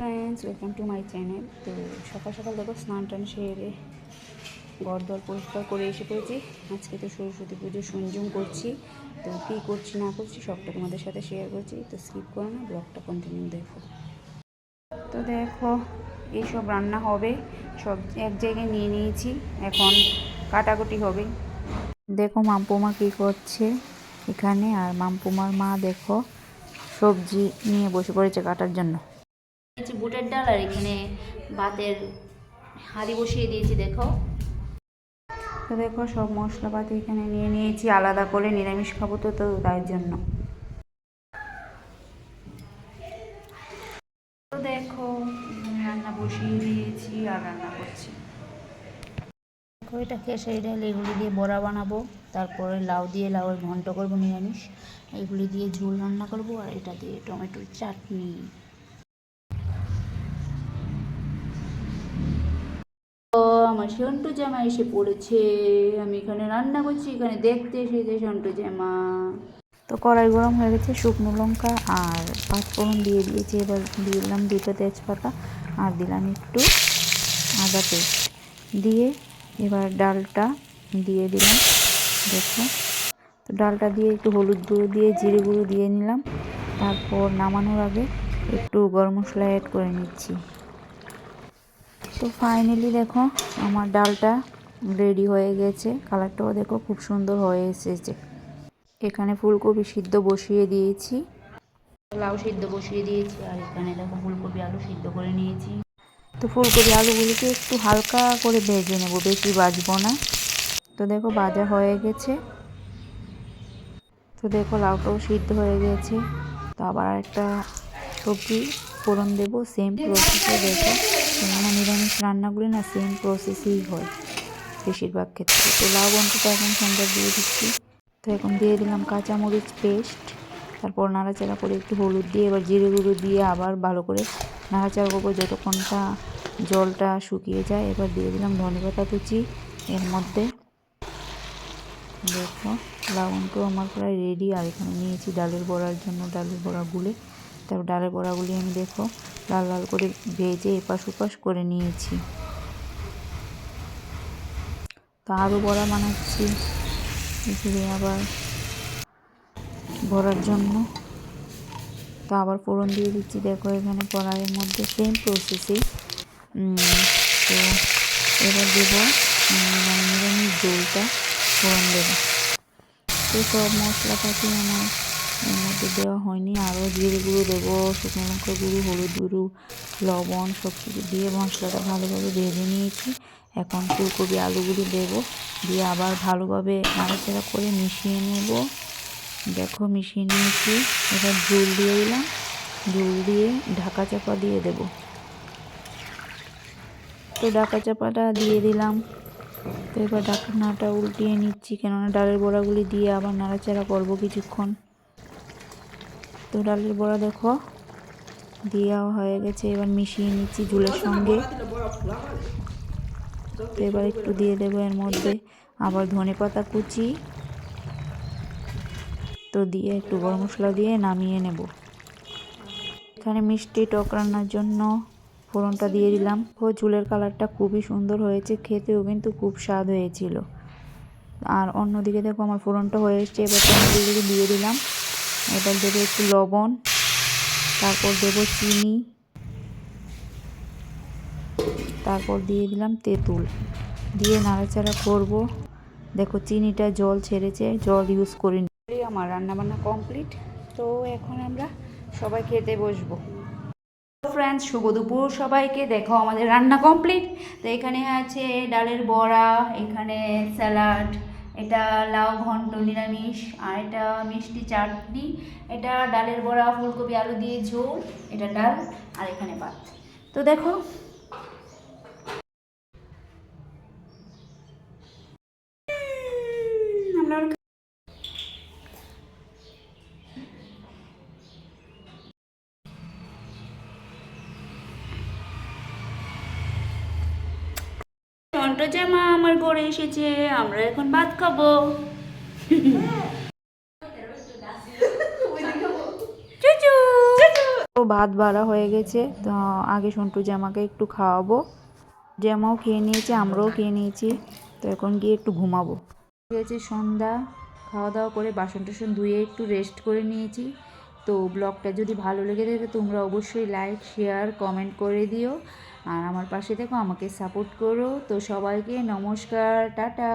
Friends welcome to my channel তো সকাল সকাল দেখো, স্নান টান সেরে ঘর দর পরিষ্কার করে এসে পড়েছি। আজকে তো সরস্বতী পুজো সঞ্জুম করছি। তো কী করছি, না করছি, সবটা তোমাদের সাথে শেয়ার করছি। তো স্কিপ করো না ব্লগটা কন্টিনিউ দেখো। তো দেখো, এইসব রান্না হবে। সব এক জায়গায় নিয়ে নিয়েছি। এখন কাটাকুটি হবে। দেখো মাম্পুমা কী করছে এখানে। আর মাম্পুমার মা দেখো সবজি নিয়ে বসে পড়েছে কাটার জন্য। দিয়েছি বুটের ডাল আর এখানে ভাতের হাঁড়ি বসিয়ে দিয়েছি দেখো। তো দেখো সব মশলাপাতি এখানে নিয়ে নিয়েছি আলাদা করে নিরামিষ খাব তো তো তার জন্য। তো দেখো রান্না বসিয়ে দিয়েছি আর রান্না করছি। দেখো এটা খেসারি ডাল এগুলি দিয়ে বড়া বানাবো তারপরে লাউ দিয়ে লাউয়ের ঘন্ট করব নিরামিষ। এগুলি দিয়ে ঝোল রান্না করব আর এটা দিয়ে টমেটোর চাটনি ও আমার সন্টু জামা এসে পড়েছে। আমি এখানে রান্না করছি, এখানে দেখতে এসেছে সন্টু জামা। তো কড়াই গরম হয়ে গেছে, শুকনো লঙ্কা আর পাঁচফোড়ন দিয়ে দিয়েছি। এবার দিয়ে দিলাম দুটো তেজপাতা আর দিলাম একটু আদা পেস্ট। দিয়ে এবার ডালটা দিয়ে দিলাম, দেখো। তো ডালটা দিয়ে একটু হলুদ গুঁড়ো দিয়ে, জিরে গুঁড়ো দিয়ে নিলাম। তারপর নামানোর আগে একটু গরম মশলা অ্যাড করে নিচ্ছি। তো ফাইনালি দেখো আমার ডালটা রেডি হয়ে গেছে। কালারটাও দেখো খুব সুন্দর হয়ে এসেছে। এখানে ফুলকপি সিদ্ধ বসিয়ে দিয়েছি। লাউ সিদ্ধ বসিয়ে দিয়েছি আর এখানে দেখো ফুলকপি আলু সিদ্ধ করে নিয়েছি। তো ফুলকপি আলুগুলিকে একটু হালকা করে ভেজে নেব বেশি বাজবো না। তো দেখো ভাজা হয়ে গেছে। তো দেখো লাউটাও সিদ্ধ হয়ে গেছে। তো আবার একটা সবজি ফোড়ন দেবো সেম প্রসেসে দেখো। কেননা নিরামিষ রান্নাগুলি না সেম প্রসেসেই হয় বেশিরভাগ ক্ষেত্রে। তো লাউ বন্ধটা এখন সুন্দর দিয়ে দিচ্ছি। তো এখন দিয়ে দিলাম কাঁচামরিচ পেস্ট তারপর নাড়াচাড়া করে একটু হলুদ দিয়ে, এবার জিরে গুঁড়ো দিয়ে আবার ভালো করে নাড়াচাড়া করব যতক্ষণটা জলটা শুকিয়ে যায়। এবার দিয়ে দিলাম ধনেপাতা কুচি। এর মধ্যে দেখো লাবণটো আমার প্রায় রেডি আর এখানে নিয়েছি ডালের বড়ার জন্য, ডালের বড়া গুলে। তারপর ডালের বড়াগুলি আমি দেখো, লাল লাল করে ভেজে এপাশ ওপাশ করে নিয়েছি। তো আরও বড়া বানাচ্ছি। এখানে আবার ভরার জন্য। তো আবার ফোড়ন দিয়ে দিচ্ছি। দেখো এখানে কড়াইয়ের মধ্যে সেম প্রসেসেই তো এবার দেবো মানে নিরামিষ জলটা ফোড়ন দেবো। তো সব মশলাপাতি আমার এর মধ্যে দেওয়া হয়নি। আরও জিরে গুঁড়ো দেবো, শুকনো লঙ্কা গুঁড়ো, হলুদ গুঁড়ো, লবণ সব কিছু দিয়ে মশলাটা ভালোভাবে ভেজে নিয়েছি। এখন ফুলকপি আলুগুলি দেবো। দিয়ে আবার ভালোভাবে নাড়াচাড়া করে মিশিয়ে নেব। দেখো মিশিয়ে নিয়েছি। এবার ঝোল দিয়ে দিলাম। ঝোল দিয়ে ঢাকা চাপা দিয়ে দেব। তো ঢাকা চাপাটা দিয়ে দিলাম। তো এবার ঢাকনাটা উল্টিয়ে নিচ্ছি। কেননা ডালের বড়াগুলি দিয়ে আবার নাড়াচাড়া করব কিছুক্ষণ। তো ডালের বড়া দেখো। দেওয়া হয়ে গেছে, এবার মিশিয়ে নিচ্ছি ঝুলের সঙ্গে। তো এবার একটু দিয়ে দেবো এর মধ্যে। আবার ধনে পাতা কুচি। তো দিয়ে একটু গরম মশলা দিয়ে নামিয়ে নেব। এখানে মিষ্টি টক রান্নার জন্য ফোড়নটা দিয়ে দিলাম। ও চুলের কালারটা খুবই সুন্দর হয়েছে, খেতেও কিন্তু খুব স্বাদ হয়েছিল। আর অন্যদিকে দেখো আমার ফোড়নটা হয়ে এসছে, এবার দিয়ে দিলাম। এবার দেবো একটু লবণ, তারপর দেবো চিনি, তারপর দিয়ে দিলাম তেঁতুল। দিয়ে নাড়াচাড়া করব। দেখো চিনিটা জল ছেড়েছে, জল ইউজ করিনি আমার রান্নাবান্না কমপ্লিট তো এখন আমরা সবাই খেতে বসবো। ফ্রেন্ডস শুভ দুপুর সবাইকে। দেখো আমাদের রান্না কমপ্লিট তো এখানে আছে ডালের বড়া, এখানে স্যালাড এটা লাউ, ঘন্ট, নিরামিষ, আর এটা মিষ্টি চাটনি, এটা ডালের বড়া, ফুলকপি, আলু দিয়ে ঝোল, এটা ডাল, আর এখানে ভাত। তো দেখো আমরা টন্টো জামা আমার ঘরে এসেছে, আমরা এখন ভাত খাব। তো ভাত বাড়া হয়ে গেছে, তো আগে সন্টু জামাকে একটু খাওয়াবো। জামাও খেয়ে নিয়েছে, আমরাও খেয়ে নিয়েছি, তো এখন গিয়ে একটু ঘুমাবো। হয়ে গেছে সন্ধ্যা খাওয়া দাওয়া করে বাসন টাসন ধুয়ে একটু রেস্ট করে নিয়েছি। তো ব্লগটা যদি ভালো লেগে থাকে তোমরা অবশ্যই লাইক শেয়ার কমেন্ট করে দিও। আর আমার পাশে দেখো আমাকে সাপোর্ট করো। তো সবাইকে নমস্কার টাটা।